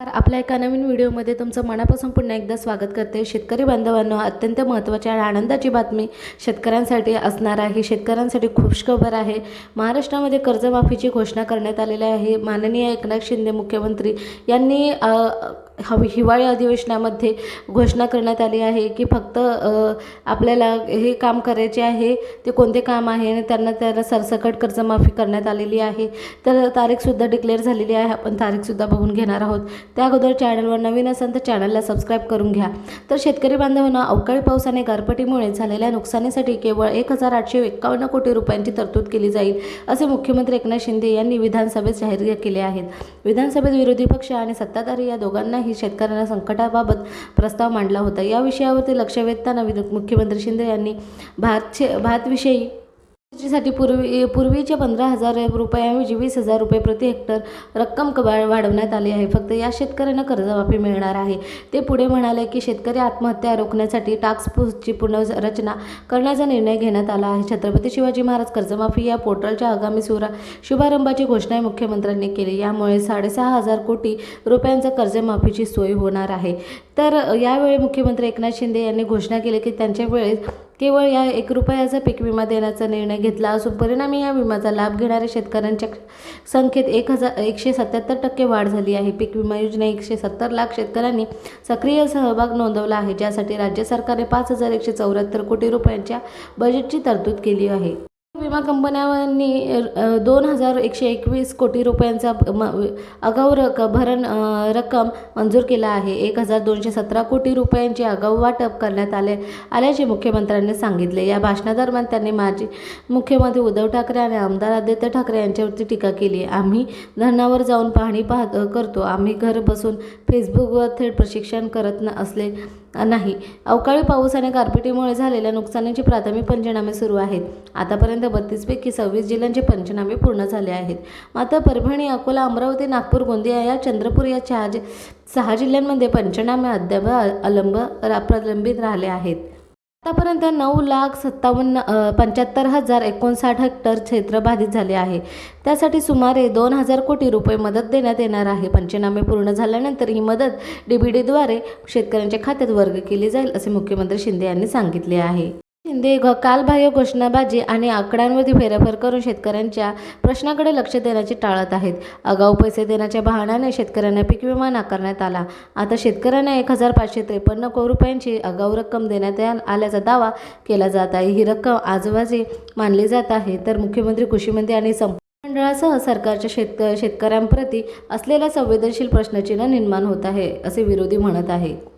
तर आपल्या एका नवीन व्हिडिओमध्ये तुमचं मनापासून पुन्हा एकदा स्वागत करते. शेतकरी बांधवांना अत्यंत महत्त्वाची आणि आनंदाची बातमी शेतकऱ्यांसाठी असणार आहे. शेतकऱ्यांसाठी खुशखबर आहे. महाराष्ट्रामध्ये कर्जमाफीची घोषणा करण्यात आलेली आहे. माननीय एकनाथ शिंदे मुख्यमंत्री यांनी हवी हिवाळी अधिवेशनामध्ये घोषणा करण्यात आली आहे की फक्त आपल्याला हे काम करायचे आहे ते कोणते काम आहे आणि त्यांना त्याला सरसकट कर्जमाफी करण्यात आलेली आहे. तर तारीखसुद्धा डिक्लेअर झालेली आहे. आपण तारीखसुद्धा बघून घेणार आहोत. त्या अगोदर चॅनलवर नवीन असेल तर चॅनलला सबस्क्राईब करून घ्या. तर शेतकरी बांधवांना अवकाळी पाऊस आणि गारपटीमुळे झालेल्या नुकसानीसाठी केवळ एक हजार आठशे एक्कावन्न कोटी रुपयांची तरतूद केली जाईल असे मुख्यमंत्री एकनाथ शिंदे यांनी विधानसभेत जाहीर केले आहेत. विधानसभेत विरोधी पक्ष आणि सत्ताधारी या दोघांनाही शेतकऱ्यांना संकटाबाबत प्रस्ताव मांडला होता. या विषयावरती लक्ष वेधताना मुख्यमंत्री शिंदे यांनी भात भातविषयी साठी पूर्वी पूर्वीच्या पंधरा हजार रुपयाऐवजी वीस हजार रुपये प्रति हेक्टर रक्कम क- वाढवण्यात आली आहे. फक्त या शेतकऱ्यांना कर्जमाफी मिळणार आहे. ते पुढे म्हणाले की शेतकरी आत्महत्या रोखण्यासाठी टास्क फोर्सची पुनर्रचना करण्याचा निर्णय घेण्यात आला आहे. छत्रपती शिवाजी महाराज कर्जमाफी या पोर्टलच्या आगामी सुरा शुभारंभाची घोषणा मुख्यमंत्र्यांनी केली. यामुळे साडेसहा हजार कोटी रुपयांचा कर्जमाफीची सोय होणार आहे. तर यावेळी मुख्यमंत्री एकनाथ शिंदे यांनी घोषणा केली की त्यांच्या वेळेस केवळ या एक रुपयाचा पीक विमा देण्याचा निर्णय घेतला असून परिणामी या विम्याचा लाभ घेणाऱ्या शेतकऱ्यांच्या संख्येत एक हजार एकशे सत्याहत्तर टक्के वाढ झाली आहे. पीक विमा योजना एकशे सत्तर लाख शेतकऱ्यांनी सक्रिय सहभाग नोंदवला आहे ज्यासाठी राज्य सरकारने पाच हजार एकशे चौऱ्याहत्तर कोटी रुपयांच्या बजेटची तरतूद केली आहे. विमा कंपन्यांनी दोन हजार एकशे एकवीस कोटी रुपयांचा म- आगाऊ रक भरण रक्कम मंजूर केला आहे. एक हजार दोनशे सतरा कोटी रुपयांचे आगाऊ वाटप करण्यात आले आल्याचे मुख्यमंत्र्यांनी सांगितले. या भाषणादरम्यान त्यांनी माजी मुख्यमंत्री उद्धव ठाकरे आणि आमदार आदित्य ठाकरे यांच्यावरती टीका केली. आम्ही धरणावर जाऊन पाहणी पाहत करतो. आम्ही घर बसून फेसबुकवर थेट प्रशिक्षण करत न असले नाही. अवकाळी पाऊस आणि गारपिटीमुळे झालेल्या नुकसानीचे प्राथमिक पंचनामे सुरू आहेत. आतापर्यंत बत्तीसपैकी सव्वीस जिल्ह्यांचे पंचनामे पूर्ण झाले आहेत. मात्र परभणी अकोला अमरावती नागपूर गोंदिया या चंद्रपूर या चार जि- सहा जिल्ह्यांमध्ये पंचनामे अद्याप अलंब प्रलंबित राहिले आहेत. आतापर्यंत नऊ लाख सत्तावन्न पंच्याहत्तर हजार एकोणसाठ हेक्टर क्षेत्र बाधित झाले आहे. त्यासाठी सुमारे दोन हजार कोटी रुपये मदत देण्यात येणार आहे. पंचनामे पूर्ण झाल्यानंतर ही मदत डीबीडीद्वारे शेतकऱ्यांच्या खात्यात वर्ग केली जाईल असे मुख्यमंत्री शिंदे यांनी सांगितले आहे. शिंदे घ कालबाह्य घोषणाबाजी आणि आकड्यांवरती फेरफार करून शेतकऱ्यांच्या प्रश्नाकडे लक्ष देण्याचे टाळत आहेत. आगाऊ पैसे देण्याच्या बहाण्याने शेतकऱ्यांना पीक विमा नाकारण्यात आला. आता शेतकऱ्यांना एक हजार पाचशे त्रेपन्न कोटी रुपयांची आगाऊ रक्कम देण्यात या- आल्याचा दावा केला जात आहे. ही रक्कम आजबाजी मानली जात आहे. तर मुख्यमंत्री कृषीमंत्री आणि संप मंडळासह सरकारच्या शेतक शेतकऱ्यांप्रती असलेल्या संवेदनशील प्रश्नचिन्ह निर्माण होत आहे असे विरोधी म्हणत आहे